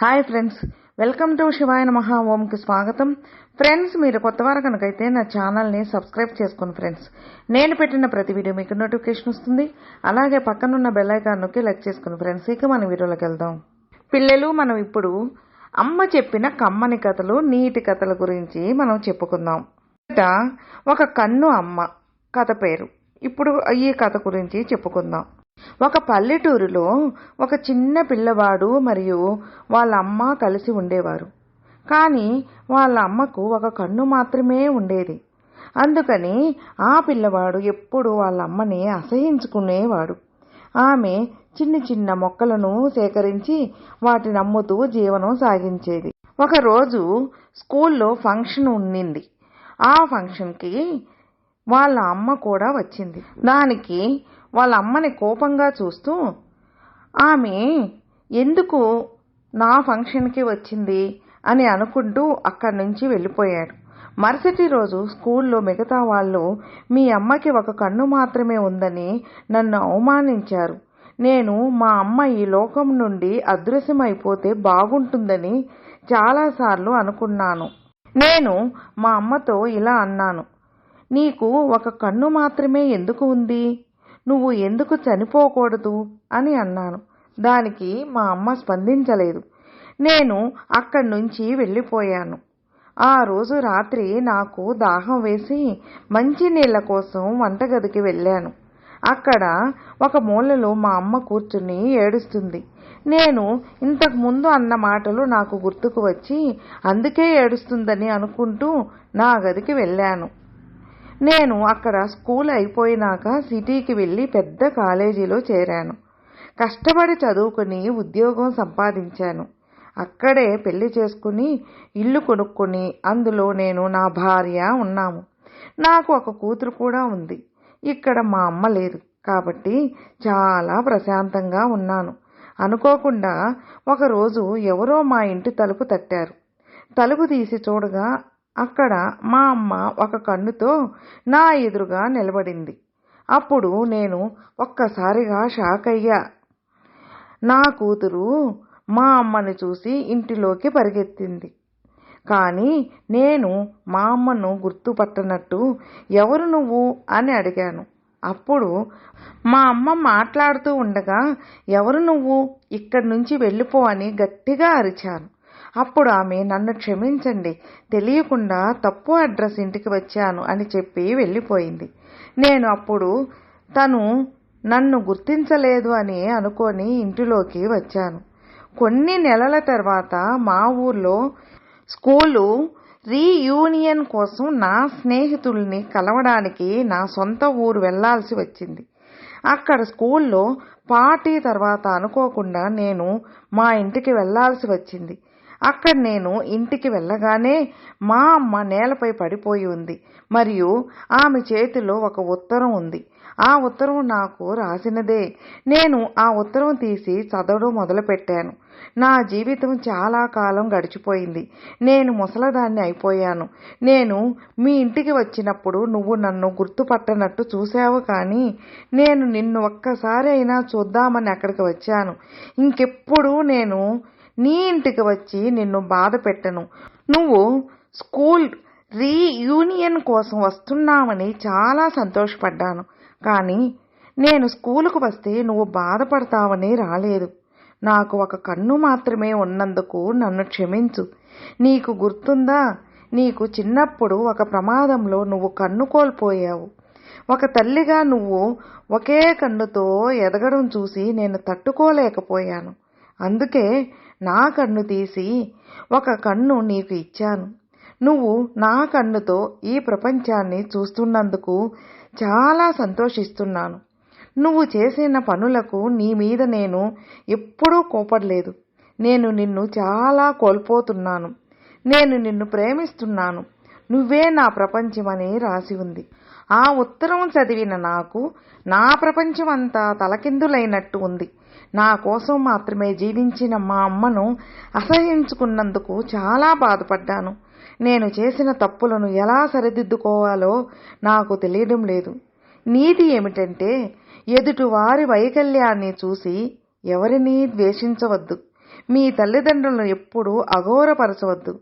Hi friends welcome to శివాయ మహా ఓంకి స్వాగతం. ఫ్రెండ్స్ మీరు కొత్త వారు కనుకైతే నా ఛానల్ని సబ్స్క్రైబ్ చేసుకోండి ఫ్రెండ్స్. నేను పెట్టిన ప్రతి వీడియో మీకు నోటిఫికేషన్ వస్తుంది. అలాగే పక్కనున్న బెల్ ఐకాన్ నొక్కి లైక్ చేసుకోండి ఫ్రెండ్స్. ఇక మన వీడియోలోకి వెళ్దాం. పిల్లలు మనం ఇప్పుడు అమ్మ చెప్పిన కమ్మని కథలు నీటి కథల గురించి మనం చెప్పుకుందాం. ఒక కన్ను అమ్మ కథ పేరు. ఇప్పుడు ఈ కథ గురించి చెప్పుకుందాం. ఒక పల్లెటూరులో ఒక చిన్న పిల్లవాడు మరియు వాళ్ళ అమ్మ కలిసి ఉండేవారు. కానీ వాళ్ళ అమ్మకు ఒక కన్ను మాత్రమే ఉండేది. అందుకని ఆ పిల్లవాడు ఎప్పుడు వాళ్ళ అమ్మని అసహించుకునేవాడు. ఆమె చిన్న చిన్న మొక్కలను సేకరించి వాటిని అమ్ముతూ జీవనం సాగించేది. ఒకరోజు స్కూల్లో ఫంక్షన్ ఉండింది. ఆ ఫంక్షన్కి వాళ్ళ అమ్మ కూడా వచ్చింది. దానికి వాళ్ళ అమ్మని కోపంగా చూస్తూ ఆమె ఎందుకు నా ఫంక్షన్కి వచ్చింది? అని అనుకుంటూ అక్కడి నుంచి వెళ్ళిపోయాడు. మరుసటి రోజు స్కూల్లో మిగతా వాళ్ళు మీ అమ్మకి ఒక కన్ను మాత్రమే ఉందని నన్ను అవమానించారు. నేను మా అమ్మ ఈ లోకం నుండి అదృశ్యమైపోతే బాగుంటుందని చాలాసార్లు అనుకున్నాను. నేను మా అమ్మతో ఇలా అన్నాను. నీకు ఒక కన్ను మాత్రమే ఎందుకు ఉంది? నువ్వు ఎందుకు చనిపోకూడదు? అని అన్నాను. దానికి మా అమ్మ స్పందించలేదు. నేను అక్కడి నుంచి వెళ్ళిపోయాను. ఆ రోజు రాత్రి నాకు దాహం వేసి మంచినీళ్ళ కోసం వంటగదికి వెళ్ళాను. అక్కడ ఒక మూలలో మా అమ్మ కూర్చుని ఏడుస్తుంది. నేను ఇంతకుముందు అన్న మాటలు నాకు గుర్తుకు వచ్చి అందుకే ఏడుస్తుందని అనుకుంటూ నా గదికి వెళ్ళాను. నేను అక్కడ స్కూల్ అయిపోయినాక సిటీకి వెళ్ళి పెద్ద కాలేజీలో చేరాను. కష్టపడి చదువుకుని ఉద్యోగం సంపాదించాను. అక్కడే పెళ్ళి చేసుకుని ఇల్లు కొనుక్కొని అందులో నేను నా భార్య ఉన్నాము. నాకు ఒక కూతురు కూడా ఉంది. ఇక్కడ మా అమ్మ లేదు. కాబట్టి చాలా ప్రశాంతంగా ఉన్నాను. అనుకోకుండా ఒకరోజు ఎవరో మా ఇంటి తలుపు తట్టారు. తలుపు తీసి చూడగా అక్కడ మా అమ్మ ఒక కన్నుతో నా ఎదురుగా నిలబడింది. అప్పుడు నేను ఒక్కసారిగా షాక్ అయ్యా. నా కూతురు మా అమ్మని చూసి ఇంటిలోకి పరిగెత్తింది. కానీ నేను మా అమ్మను గుర్తుపట్టనట్టు ఎవరు నువ్వు అని అడిగాను. అప్పుడు మా అమ్మ మాట్లాడుతూ ఉండగా ఎవరు నువ్వు? ఇక్కడి నుంచి వెళ్ళిపో అని గట్టిగా అరిచాను. అప్పుడు ఆమె నన్ను క్షమించండి. తెలియకుండా తప్పు అడ్రస్ ఇంటికి వచ్చాను అని చెప్పి వెళ్ళిపోయింది. నేను అప్పుడు తను నన్ను గుర్తించలేదు అని అనుకొని ఇంటిలోకి వచ్చాను. కొన్ని నెలల తర్వాత మా ఊర్లో స్కూలు రీయూనియన్ కోసం నా స్నేహితుల్ని కలవడానికి నా సొంత ఊరు వెళ్ళాల్సి వచ్చింది. అక్కడ స్కూల్లో పార్టీ తర్వాత అనుకోకుండా నేను మా ఇంటికి వెళ్ళాల్సి వచ్చింది. అక్కడ నేను ఇంటికి వెళ్ళగానే మా అమ్మ నేలపై పడిపోయి ఉంది. మరియు ఆమె చేతిలో ఒక ఉత్తరం ఉంది. ఆ ఉత్తరం నాకు రాసినదే. నేను ఆ ఉత్తరం తీసి చదవడం మొదలుపెట్టాను. నా జీవితం చాలా కాలం గడిచిపోయింది. నేను ముసలదాన్ని అయిపోయాను. నేను మీ ఇంటికి వచ్చినప్పుడు నువ్వు నన్ను గుర్తుపట్టనట్టు చూసావు కానీ నేను నిన్ను ఒక్కసారి అయినా చూద్దామని అక్కడికి వచ్చాను. ఇంకెప్పుడు నేను నీ ఇంటికి వచ్చి నిన్ను బాధ పెట్టను. నువ్వు స్కూల్ రీయూనియన్ కోసం వస్తున్నామని చాలా సంతోషపడ్డాను. కానీ నేను స్కూలుకు వస్తే నువ్వు బాధపడతావని రాలేదు. నాకు ఒక కన్ను మాత్రమే ఉన్నందుకు నన్ను క్షమించు. నీకు గుర్తుందా? నీకు చిన్నప్పుడు ఒక ప్రమాదంలో నువ్వు కన్ను కోల్పోయావు. ఒక తల్లిగా నువ్వు ఒకే కన్నుతో ఎదగడం చూసి నేను తట్టుకోలేకపోయాను. అందుకే నా కన్ను తీసి ఒక కన్ను నీకు ఇచ్చాను. నువ్వు నా కన్నుతో ఈ ప్రపంచాన్ని చూస్తున్నందుకు చాలా సంతోషిస్తున్నాను. నువ్వు చేసిన పనులకు నీ మీద నేను ఎప్పుడూ కోపడలేదు. నేను నిన్ను చాలా కోల్పోతున్నాను. నేను నిన్ను ప్రేమిస్తున్నాను. నువ్వే నా ప్రపంచమని రాసి ఉంది. ఆ ఉత్తరం చదివిన నాకు నా ప్రపంచం అంతా తలకిందులైనట్టు ఉంది. నా కోసం మాత్రమే జీవించిన మా అమ్మను అసహించుకున్నందుకు చాలా బాధపడ్డాను. నేను చేసిన తప్పులను ఎలా సరిదిద్దుకోవాలో నాకు తెలియడం లేదు. నీతి ఏమిటంటే ఎదుటివారి వైకల్యాన్ని చూసి ఎవరినీ ద్వేషించవద్దు. మీ తల్లిదండ్రులను ఎప్పుడూ అఘోరపరచవద్దు.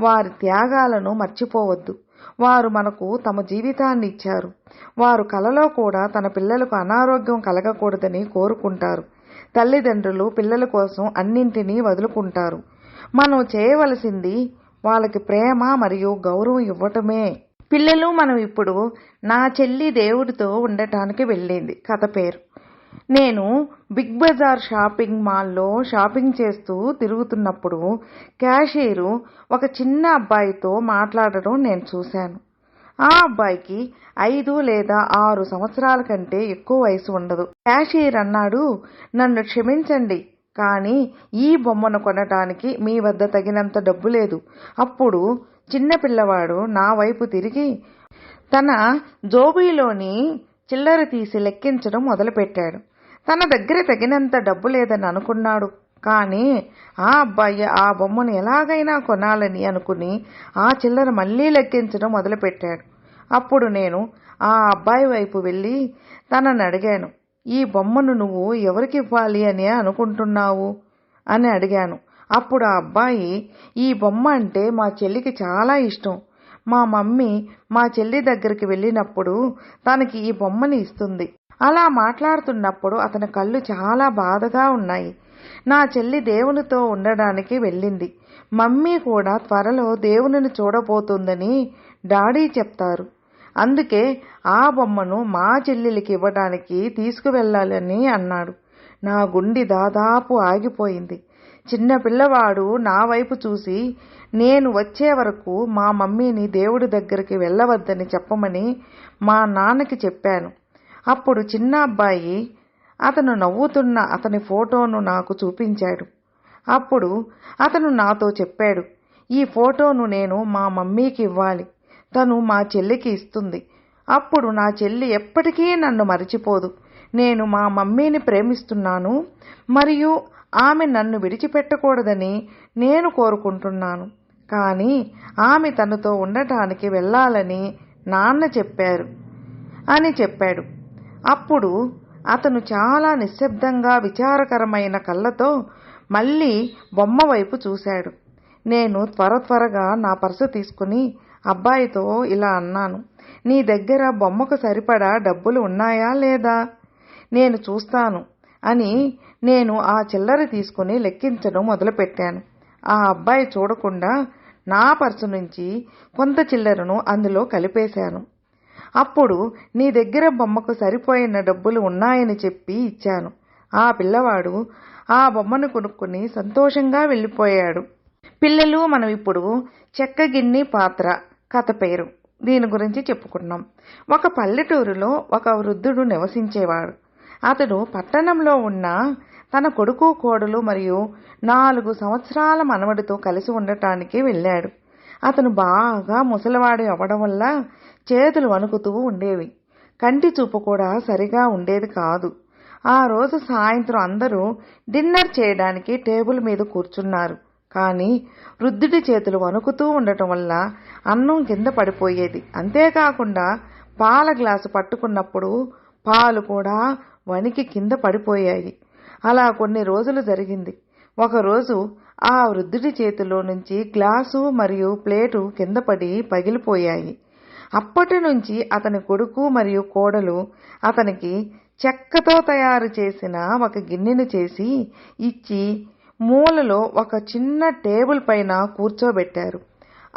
వారి త్యాగాలను మర్చిపోవద్దు. వారు మనకు తమ జీవితాన్ని ఇచ్చారు. వారు కలలో కూడా తన పిల్లలకు అనారోగ్యం కలగకూడదని కోరుకుంటారు. తల్లిదండ్రులు పిల్లల కోసం అన్నింటినీ వదులుకుంటారు. మనం చేయవలసింది వాళ్ళకి ప్రేమ మరియు గౌరవం ఇవ్వటమే. పిల్లలు మనం ఇప్పుడు నా చెల్లి దేవుడితో ఉండటానికి వెళ్ళింది. కథ పేరు. నేను బిగ్ బజార్ షాపింగ్ మాల్లో షాపింగ్ చేస్తూ తిరుగుతున్నప్పుడు క్యాషియరు ఒక చిన్న అబ్బాయితో మాట్లాడడం నేను చూశాను. ఆ అబ్బాయికి ఐదు లేదా ఆరు సంవత్సరాల కంటే ఎక్కువ వయసు ఉండదు. క్యాషియర్ అన్నాడు నన్ను క్షమించండి కానీ ఈ బొమ్మను కొనటానికి మీ వద్ద తగినంత డబ్బు లేదు. అప్పుడు చిన్న పిల్లవాడు నా వైపు తిరిగి తన జోబీలోని చిల్లర తీసి లెక్కించడం మొదలుపెట్టాడు. తన దగ్గర తగినంత డబ్బు లేదని అనుకున్నాడు. కానీ ఆ అబ్బాయి ఆ బొమ్మను ఎలాగైనా కొనాలని అనుకుని ఆ చిల్లర మళ్ళీ లెక్కించడం మొదలుపెట్టాడు. అప్పుడు నేను ఆ అబ్బాయి వైపు వెళ్ళి తనని అడిగాను ఈ బొమ్మను నువ్వు ఎవరికి ఇవ్వాలి అని అనుకుంటున్నావు? అని అడిగాను. అప్పుడు ఆ అబ్బాయి ఈ బొమ్మ అంటే మా చెల్లికి చాలా ఇష్టం. మా మమ్మీ మా చెల్లి దగ్గరికి వెళ్ళినప్పుడు తనకి ఈ బొమ్మని ఇస్తుంది. అలా మాట్లాడుతున్నప్పుడు అతని కళ్ళు చాలా బాధగా ఉన్నాయి. నా చెల్లి దేవునితో ఉండడానికి వెళ్ళింది. మమ్మీ కూడా త్వరలో దేవునిని చూడబోతుందని డాడీ చెప్తారు. అందుకే ఆ బొమ్మను మా చెల్లెలికి ఇవ్వడానికి తీసుకువెళ్ళాలని అన్నాడు. నా గుండె దాదాపు ఆగిపోయింది. చిన్న పిల్లవాడు నా వైపు చూసి నేను వచ్చే వరకు మా మమ్మీని దేవుడి దగ్గరికి వెళ్ళవద్దని చెప్పమని మా నాన్నకి చెప్పాను. అప్పుడు చిన్న అబ్బాయి అతను నవ్వుతున్న అతని ఫోటోను నాకు చూపించాడు. అప్పుడు అతను నాతో చెప్పాడు ఈ ఫోటోను నేను మా మమ్మీకి ఇవ్వాలి. తను మా చెల్లికి ఇస్తుంది. అప్పుడు నా చెల్లి ఎప్పటికీ నన్ను మరిచిపోదు. నేను మా మమ్మీని ప్రేమిస్తున్నాను మరియు ఆమె నన్ను విడిచిపెట్టకూడదని నేను కోరుకుంటున్నాను. కానీ ఆమె తనతో ఉండటానికి వెళ్ళాలని నాన్న చెప్పారు అని చెప్పాడు. అప్పుడు అతను చాలా నిశ్శబ్దంగా విచారకరమైన కళ్ళతో మళ్ళీ బొమ్మ వైపు చూశాడు. నేను త్వర త్వరగా నా పర్సు తీసుకుని అబ్బాయితో ఇలా అన్నాను. నీ దగ్గర బొమ్మకు సరిపడా డబ్బులు ఉన్నాయా లేదా? నేను చూస్తాను అని నేను ఆ చిల్లర తీసుకుని లెక్కించడం మొదలుపెట్టాను. ఆ అబ్బాయి చూడకుండా నా పర్సు నుంచి కొంత చిల్లరను అందులో కలిపేశాను. అప్పుడు నీ దగ్గర బొమ్మకు సరిపోయిన డబ్బులు ఉన్నాయని చెప్పి ఇచ్చాను. ఆ పిల్లవాడు ఆ బొమ్మను కొనుక్కుని సంతోషంగా వెళ్ళిపోయాడు. పిల్లలు మనం ఇప్పుడు చెక్క పాత్ర కథ పేరు దీని గురించి చెప్పుకున్నాం. ఒక పల్లెటూరులో ఒక వృద్ధుడు నివసించేవాడు. అతడు పట్టణంలో ఉన్న తన కొడుకు కోడలు మరియు నాలుగు సంవత్సరాల మనవడితో కలిసి ఉండటానికి వెళ్ళాడు. అతను బాగా ముసలివాడు అవ్వడం వల్ల చేతులు వణుకుతూ ఉండేవి. కంటి చూపు కూడా సరిగా ఉండేది కాదు. ఆ రోజు సాయంత్రం అందరూ డిన్నర్ చేయడానికి టేబుల్ మీద కూర్చున్నారు. కానీ వృద్ధుడి చేతులు వణుకుతూ ఉండటం వల్ల అన్నం కింద పడిపోయేది. అంతేకాకుండా పాల గ్లాసు పట్టుకున్నప్పుడు పాలు కూడా వణికి కింద పడిపోయాయి. అలా కొన్ని రోజులు జరిగింది. ఒకరోజు ఆ వృద్ధుడి చేతిలో నుంచి గ్లాసు మరియు ప్లేటు కింద పడి పగిలిపోయాయి. అప్పటి నుంచి అతని కొడుకు మరియు కోడలు అతనికి చెక్కతో తయారు చేసిన ఒక గిన్నెను చేసి ఇచ్చి మూలలో ఒక చిన్న టేబుల్ పైన కూర్చోబెట్టారు.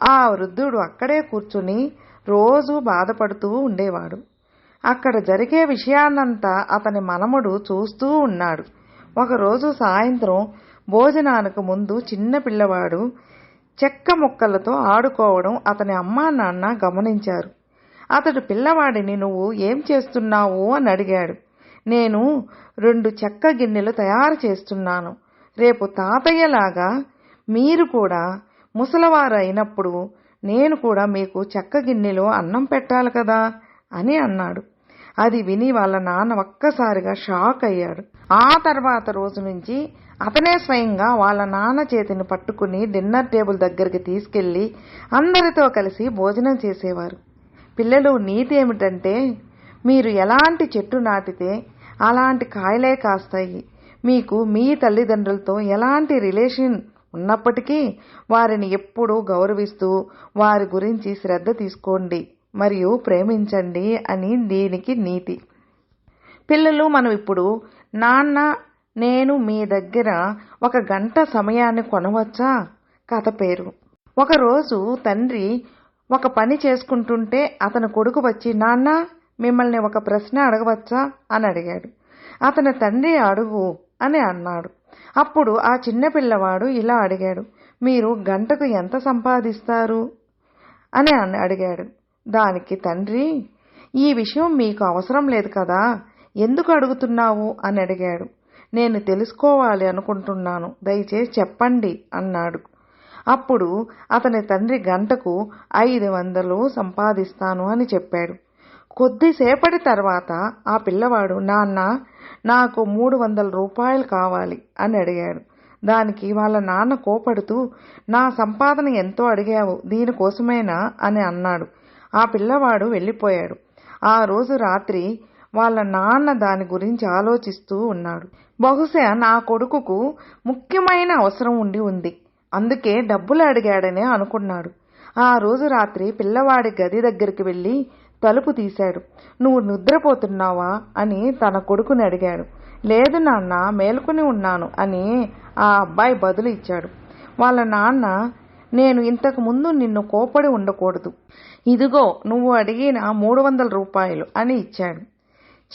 ఆ వృద్ధుడు అక్కడే కూర్చుని రోజు బాధపడుతూ ఉండేవాడు. అక్కడ జరిగే విషయాన్నంతా అతని మనముడు చూస్తూ ఉన్నాడు. ఒకరోజు సాయంత్రం భోజనానికి ముందు చిన్న పిల్లవాడు చెక్క ముక్కలతో ఆడుకోవడం అతని అమ్మా నాన్న గమనించారు. అతడు పిల్లవాడిని నువ్వు ఏం చేస్తున్నావు అని అడిగాడు. నేను రెండు చెక్క గిన్నెలు తయారు చేస్తున్నాను. రేపు తాతయ్యలాగా మీరు కూడా ముసలవారు అయినప్పుడు నేను కూడా మీకు చెక్క గిన్నెలో అన్నం పెట్టాలి కదా అని అన్నాడు. అది విని వాళ్ళ నాన్న ఒక్కసారిగా షాక్ అయ్యాడు. ఆ తర్వాత రోజు నుంచి అతనే స్వయంగా వాళ్ళ నాన్న చేతిని పట్టుకుని డిన్నర్ టేబుల్ దగ్గరికి తీసుకెళ్ళి అందరితో కలిసి భోజనం చేసేవారు. పిల్లలు నీతి ఏమిటంటే మీరు ఎలాంటి చెట్టు నాటితే అలాంటి కాయలే కాస్తాయి. మీకు మీ తల్లిదండ్రులతో ఎలాంటి రిలేషన్ ఉన్నప్పటికీ వారిని ఎప్పుడూ గౌరవిస్తూ వారి గురించి శ్రద్ధ తీసుకోండి మరియు ప్రేమించండి అని దీనికి నీతి. పిల్లలు మనం ఇప్పుడు నాన్న నేను మీ దగ్గర ఒక గంట సమయాన్ని కొనవచ్చా? కథ పేరు. ఒకరోజు తండ్రి ఒక పని చేసుకుంటుంటే అతని కొడుకు వచ్చి నాన్న మిమ్మల్ని ఒక ప్రశ్న అడగవచ్చా? అని అడిగాడు. అతని తండ్రి అడుగు అని అన్నాడు. అప్పుడు ఆ చిన్న పిల్లవాడు ఇలా అడిగాడు మీరు గంటకు ఎంత సంపాదిస్తారు? అని అన్- అడిగాడు. దానికి తండ్రి ఈ విషయం మీకు అవసరం లేదు కదా ఎందుకు అడుగుతున్నావు? అని అడిగాడు. నేను తెలుసుకోవాలి అనుకుంటున్నాను. దయచేసి చెప్పండి అన్నాడు. అప్పుడు అతని తండ్రి గంటకు ఐదు వందలు సంపాదిస్తాను అని చెప్పాడు. కొద్దిసేపటి తర్వాత ఆ పిల్లవాడు నాన్న నాకు మూడు వందల రూపాయలు కావాలి అని అడిగాడు. దానికి వాళ్ళ నాన్న కోపడుతూ నా సంపాదన ఎంతో అడిగావు దీనికోసమేనా? అని అన్నాడు. ఆ పిల్లవాడు వెళ్ళిపోయాడు. ఆ రోజు రాత్రి వాళ్ళ నాన్న దాని గురించి ఆలోచిస్తూ ఉన్నాడు. బహుశా నా కొడుకుకు ముఖ్యమైన అవసరం ఉండి ఉంది. అందుకే డబ్బులు అడిగాడనే అనుకున్నాడు. ఆ రోజు రాత్రి పిల్లవాడి గది దగ్గరికి వెళ్ళి తలుపు తీశాడు. నువ్వు నిద్రపోతున్నావా? అని తన కొడుకుని అడిగాడు. లేదు నాన్న మేలుకుని ఉన్నాను అని ఆ అబ్బాయి బదులు ఇచ్చాడు. వాళ్ళ నాన్న నేను ఇంతకు ముందు నిన్ను కోపడి ఉండకూడదు. ఇదిగో నువ్వు అడిగిన మూడు వందల రూపాయలు అని ఇచ్చాడు.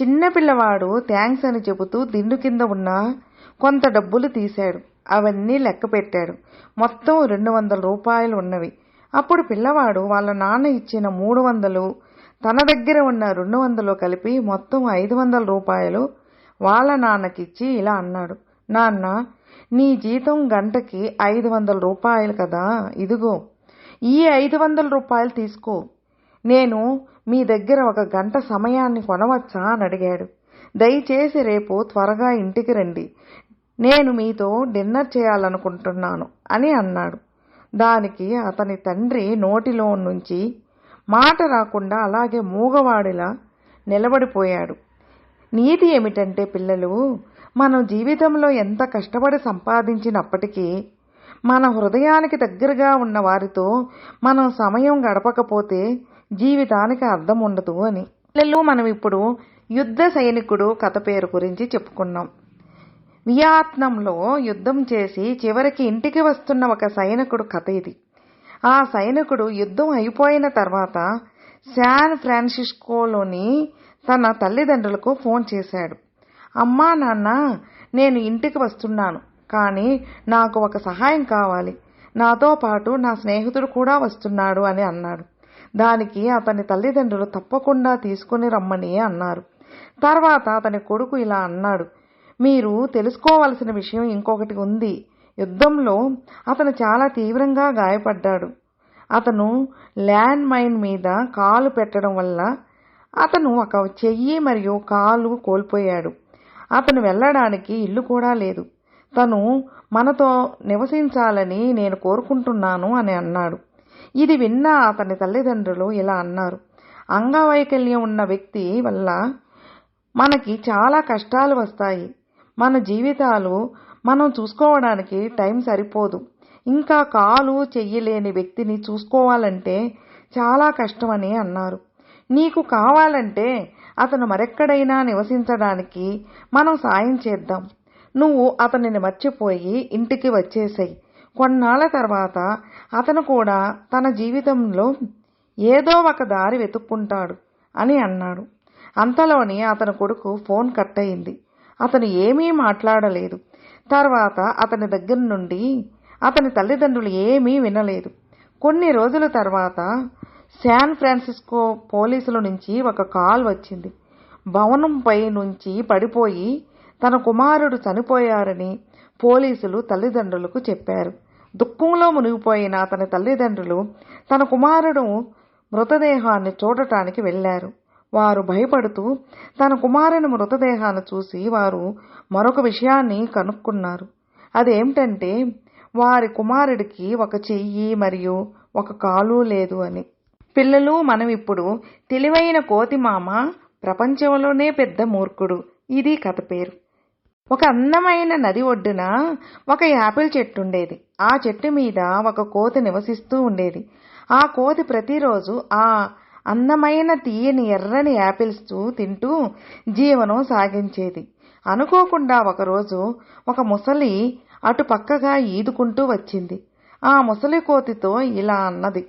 చిన్నపిల్లవాడు థ్యాంక్స్ అని చెబుతూ దిండు కింద ఉన్న కొంత డబ్బులు తీశాడు. అవన్నీ లెక్క పెట్టాడు. మొత్తం రెండు వందల రూపాయలు ఉన్నవి. అప్పుడు పిల్లవాడు వాళ్ళ నాన్న ఇచ్చిన మూడు వందలు తన దగ్గర ఉన్న రెండు వందలు కలిపి మొత్తం ఐదు వందల రూపాయలు వాళ్ళ నాన్నకిచ్చి ఇలా అన్నాడు. నాన్న నీ జీతం గంటకి ఐదు వందల రూపాయలు కదా ఇదిగో ఈ ఐదు వందల రూపాయలు తీసుకో. నేను మీ దగ్గర ఒక గంట సమయాన్ని కొనవచ్చా? అని అడిగాడు. దయచేసి రేపు త్వరగా ఇంటికి రండి. నేను మీతో డిన్నర్ చేయాలనుకుంటున్నాను అని అన్నాడు. దానికి అతని తండ్రి నోటిలో నుంచి మాట రాకుండా అలాగే మూగవాడిలా నిలబడిపోయాడు. నీతి ఏమిటంటే పిల్లలు మనం జీవితంలో ఎంత కష్టపడి సంపాదించినప్పటికీ మన హృదయానికి దగ్గరగా ఉన్న వారితో మనం సమయం గడపకపోతే జీవితానికి అర్థం ఉండదు అని. పిల్లలు మనం ఇప్పుడు యుద్ధ సైనికుడు కథ పేరు గురించి చెప్పుకున్నాం. వియత్నంలో యుద్ధం చేసి చివరికి ఇంటికి వస్తున్న ఒక సైనికుడు కథ ఇది. ఆ సైనికుడు యుద్ధం అయిపోయిన తర్వాత శాన్ ఫ్రాన్సిస్కోలోని తన తల్లిదండ్రులకు ఫోన్ చేశాడు. అమ్మా నాన్న నేను ఇంటికి వస్తున్నాను కానీ నాకు ఒక సహాయం కావాలి. నాతో పాటు నా స్నేహితుడు కూడా వస్తున్నాడు అని అన్నాడు. దానికి అతని తల్లిదండ్రులు తప్పకుండా తీసుకుని రమ్మని అన్నారు. తర్వాత అతని కొడుకు ఇలా అన్నాడు మీరు తెలుసుకోవలసిన విషయం ఇంకొకటి ఉంది. యుద్ధంలో అతను చాలా తీవ్రంగా గాయపడ్డాడు. అతను ల్యాండ్ మైన్ మీద కాలు పెట్టడం వల్ల అతను ఒక చెయ్యి మరియు కాలు కోల్పోయాడు. అతను వెళ్ళడానికి ఇల్లు కూడా లేదు. తను మనతో నివసించాలని నేను కోరుకుంటున్నాను అని అన్నాడు. ఇది విన్న అతని తల్లిదండ్రులు ఇలా అన్నారు. అంగవైకల్యం ఉన్న వ్యక్తి వల్ల మనకి చాలా కష్టాలు వస్తాయి. మన జీవితాలు మనం చూసుకోవడానికి టైం సరిపోదు. ఇంకా కాలు చెయ్యలేని వ్యక్తిని చూసుకోవాలంటే చాలా కష్టమని అన్నారు. నీకు కావాలంటే అతను మరెక్కడైనా నివసించడానికి మనం సాయం చేద్దాం. నువ్వు అతనిని మర్చిపోయి ఇంటికి వచ్చేసాయి. కొన్నాళ్ళ తర్వాత అతను కూడా తన జీవితంలో ఏదో ఒక దారి వెతుక్కుంటాడు అని అన్నాడు. అంతలోనే అతని కొడుకు ఫోన్ కట్ అయింది అతను ఏమీ మాట్లాడలేదు. తర్వాత అతని దగ్గర నుండి అతని తల్లిదండ్రులు ఏమీ వినలేదు. కొన్ని రోజుల తర్వాత శాన్ ఫ్రాన్సిస్కో పోలీసుల నుంచి ఒక కాల్ వచ్చింది. భవనంపై నుంచి పడిపోయి తన కుమారుడు చనిపోయారని పోలీసులు తల్లిదండ్రులకు చెప్పారు. దుఃఖంలో మునిగిపోయిన అతని తల్లిదండ్రులు తన కుమారుడు మృతదేహాన్ని చూడటానికి వెళ్ళారు. వారు భయపడుతూ తన కుమారుని మృతదేహాన్ని చూసి వారు మరొక విషయాన్ని కనుక్కున్నారు. అదేమిటంటే వారి కుమారుడికి ఒక చెయ్యి మరియు ఒక కాలు లేదు అని. పిల్లలు మనం ఇప్పుడు తెలివైన కోతిమామ ప్రపంచంలోనే పెద్ద మూర్ఖుడు. ఇది కథ పేరు. ఒక అందమైన నది ఒడ్డున ఒక యాపిల్ చెట్టు ఉండేది. ఆ చెట్టు మీద ఒక కోతి నివసిస్తూ ఉండేది. ఆ కోతి ప్రతిరోజు ఆ అందమైన తీయని ఎర్రని యాపిల్స్ తింటూ జీవనం సాగించేది. అనుకోకుండా ఒకరోజు ఒక ముసలి అటు పక్కగా ఈదుకుంటూ వచ్చింది. ఆ ముసలి కోతితో ఇలా అన్నది.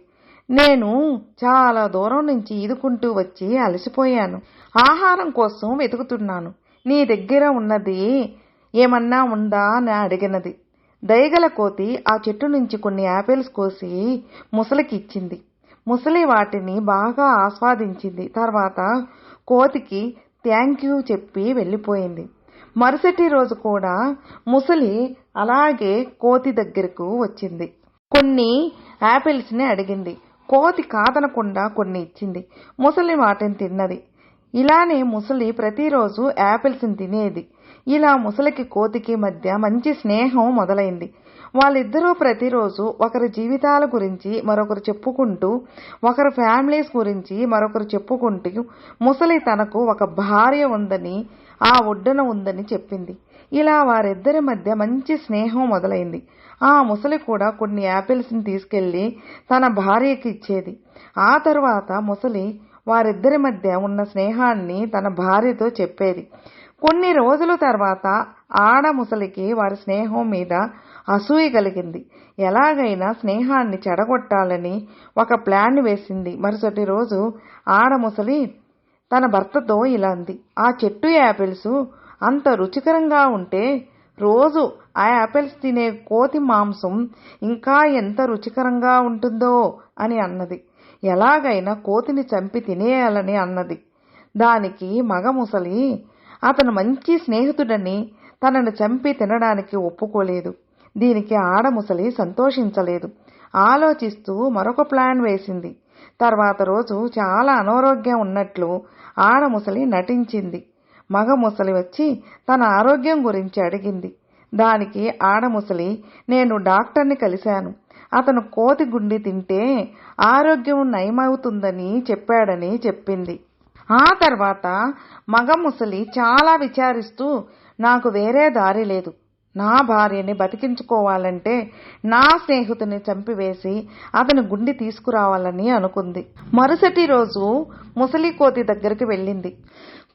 నేను చాలా దూరం నుంచి ఈదుకుంటూ వచ్చి అలసిపోయాను. ఆహారం కోసం వెతుకుతున్నాను. నీ దగ్గర ఉన్నది ఏమన్నా ఉందా అని అడిగినది. దయగల కోతి ఆ చెట్టు నుంచి కొన్ని యాపిల్స్ కోసి ముసలికి ఇచ్చింది. ముసలి వాటిని బాగా ఆస్వాదించింది. తర్వాత కోతికి థ్యాంక్ యూ చెప్పి వెళ్ళిపోయింది. మరుసటి రోజు కూడా ముసలి అలాగే కోతి దగ్గరకు వచ్చింది. కొన్ని యాపిల్స్ని అడిగింది. కోతి కాదనకుండా కొన్ని ఇచ్చింది. ముసలి వాటిని తిన్నది. ఇలానే ముసలి ప్రతిరోజు యాపిల్స్ని తినేది. ఇలా ముసలికి కోతికి మధ్య మంచి స్నేహం మొదలైంది. వాళ్ళిద్దరూ ప్రతిరోజు ఒకరి జీవితాల గురించి మరొకరు చెప్పుకుంటూ ఒకరి ఫ్యామిలీస్ గురించి మరొకరు చెప్పుకుంటూ ముసలి తనకు ఒక భార్య ఉందని ఆ ఒడ్డున ఉందని చెప్పింది. ఇలా వారిద్దరి మధ్య మంచి స్నేహం మొదలైంది. ఆ ముసలి కూడా కొన్ని యాపిల్స్ని తీసుకెళ్ళి తన భార్యకి ఇచ్చేది. ఆ తరువాత ముసలి వారిద్దరి మధ్య ఉన్న స్నేహాన్ని తన భార్యతో చెప్పేది. కొన్ని రోజుల తర్వాత ఆడ ముసలికి వారి స్నేహం మీద అసూయ కలిగింది. ఎలాగైనా స్నేహాన్ని చెడగొట్టాలని ఒక ప్లాన్ వేసింది. మరుసటి రోజు ఆడ ముసలి తన భర్తతో ఇలా అంది. ఆ చెట్టు యాపిల్స్ అంత రుచికరంగా ఉంటే రోజు ఆ యాపిల్స్ తినే కోతి మాంసం ఇంకా ఎంత రుచికరంగా ఉంటుందో అని అన్నది. ఎలాగైనా కోతిని చంపి తినేయాలని అన్నది. దానికి మగ ముసలి అతను మంచి స్నేహితుడని తనను చంపి తినడానికి ఒప్పుకోలేదు. దీనికి ఆడముసలి సంతోషించలేదు. ఆలోచిస్తూ మరొక ప్లాన్ వేసింది. తర్వాత రోజు చాలా అనారోగ్యం ఉన్నట్లు ఆడముసలి నటించింది. మగ ముసలి వచ్చి తన ఆరోగ్యం గురించి అడిగింది. దానికి ఆడ ముసలి నేను డాక్టర్ని కలిశాను. అతను కోతి గుండి తింటే ఆరోగ్యం నయమవుతుందని చెప్పాడని చెప్పింది. ఆ తర్వాత మగ ముసలి చాలా విచారిస్తూ నాకు వేరే దారి లేదు. నా భార్యని బతికించుకోవాలంటే నా స్నేహితుని చంపివేసి అతని గుండి తీసుకురావాలని అనుకుంది. మరుసటి రోజు ముసలి కోతి దగ్గరికి వెళ్ళింది.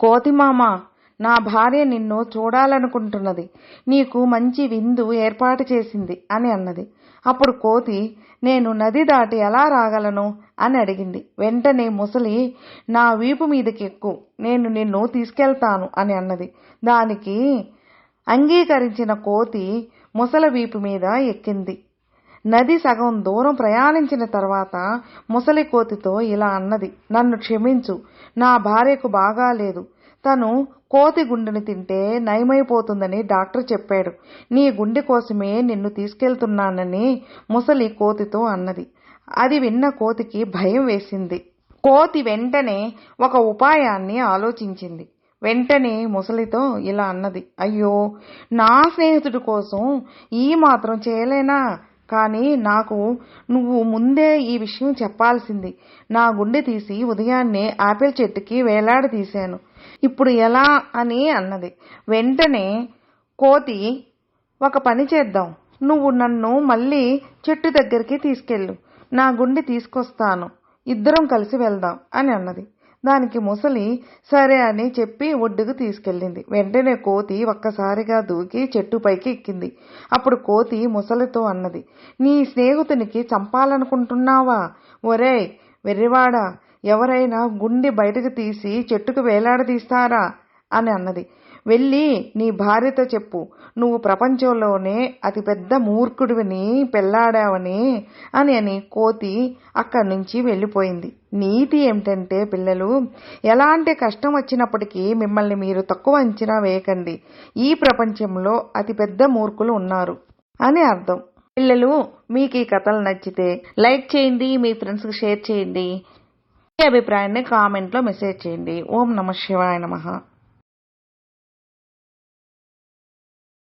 కోతి మామ నా భార్య నిన్ను చూడాలనుకుంటున్నది. నీకు మంచి విందు ఏర్పాటు చేసింది అని అన్నది. అప్పుడు కోతి నేను నది దాటి ఎలా రాగలను? అని అడిగింది. వెంటనే ముసలి నా వీపు మీదకి ఎక్కు నేను నిన్ను తీసుకెళ్తాను అని అన్నది. దానికి అంగీకరించిన కోతి ముసల వీపు మీద ఎక్కింది. నది సగం దూరం ప్రయాణించిన తర్వాత ముసలి కోతితో ఇలా అన్నది. నన్ను క్షమించు. నా భార్యకు బాగాలేదు. తను కోతి గుండెని తింటే నయమైపోతుందని డాక్టర్ చెప్పాడు. నీ గుండె కోసమే నిన్ను తీసుకెళ్తున్నానని ముసలి కోతితో అన్నది. అది విన్న కోతికి భయం వేసింది. కోతి వెంటనే ఒక ఉపాయాన్ని ఆలోచించింది. వెంటనే ముసలితో ఇలా అన్నది. అయ్యో నా స్నేహితుడి కోసం ఈ మాత్రం చేయలేనా? కానీ నాకు నువ్వు ముందే ఈ విషయం చెప్పాల్సింది. నా గుండె తీసి ఉదయాన్నే ఆపిల్ చెట్టుకి వేలాడ తీశాను ఇప్పుడు ఎలా అని అన్నది. వెంటనే కోతి ఒక పని చేద్దాం. నువ్వు నన్ను మళ్ళీ చెట్టు దగ్గరికి తీసుకెళ్ళు. నా గుండె తీసుకొస్తాను. ఇద్దరం కలిసి వెళ్దాం అని అన్నది. దానికి ముసలి సరే అని చెప్పి ఒడ్డుకు తీసుకెళ్ళింది. వెంటనే కోతి ఒక్కసారిగా దూకి చెట్టు పైకి ఎక్కింది. అప్పుడు కోతి ముసలితో అన్నది నీ స్నేహితునికి చంపాలనుకుంటున్నావా? ఒరేయ్ వెర్రివాడా ఎవరైనా గుండె బయటకు తీసి చెట్టుకు వేలాడదీస్తారా? అని అన్నది. వెళ్ళి నీ భార్యతో చెప్పు. నువ్వు ప్రపంచంలోనే అతిపెద్ద మూర్ఖుడివిని పెళ్ళాడావని అని అని కోతి అక్కడి నుంచి వెళ్ళిపోయింది. నీతి ఏమిటంటే పిల్లలు ఎలాంటి కష్టం వచ్చినప్పటికీ మిమ్మల్ని మీరు తక్కువ అంచనా వేయకండి. ఈ ప్రపంచంలో అతిపెద్ద మూర్ఖులు ఉన్నారు అని అర్థం. పిల్లలు మీకు ఈ కథలు నచ్చితే లైక్ చేయండి మీ ఫ్రెండ్స్కి షేర్ చేయండి. మీ అభిప్రాయాన్ని కామెంట్లో మెసేజ్ చేయండి. ఓం నమ శివాయ నమః.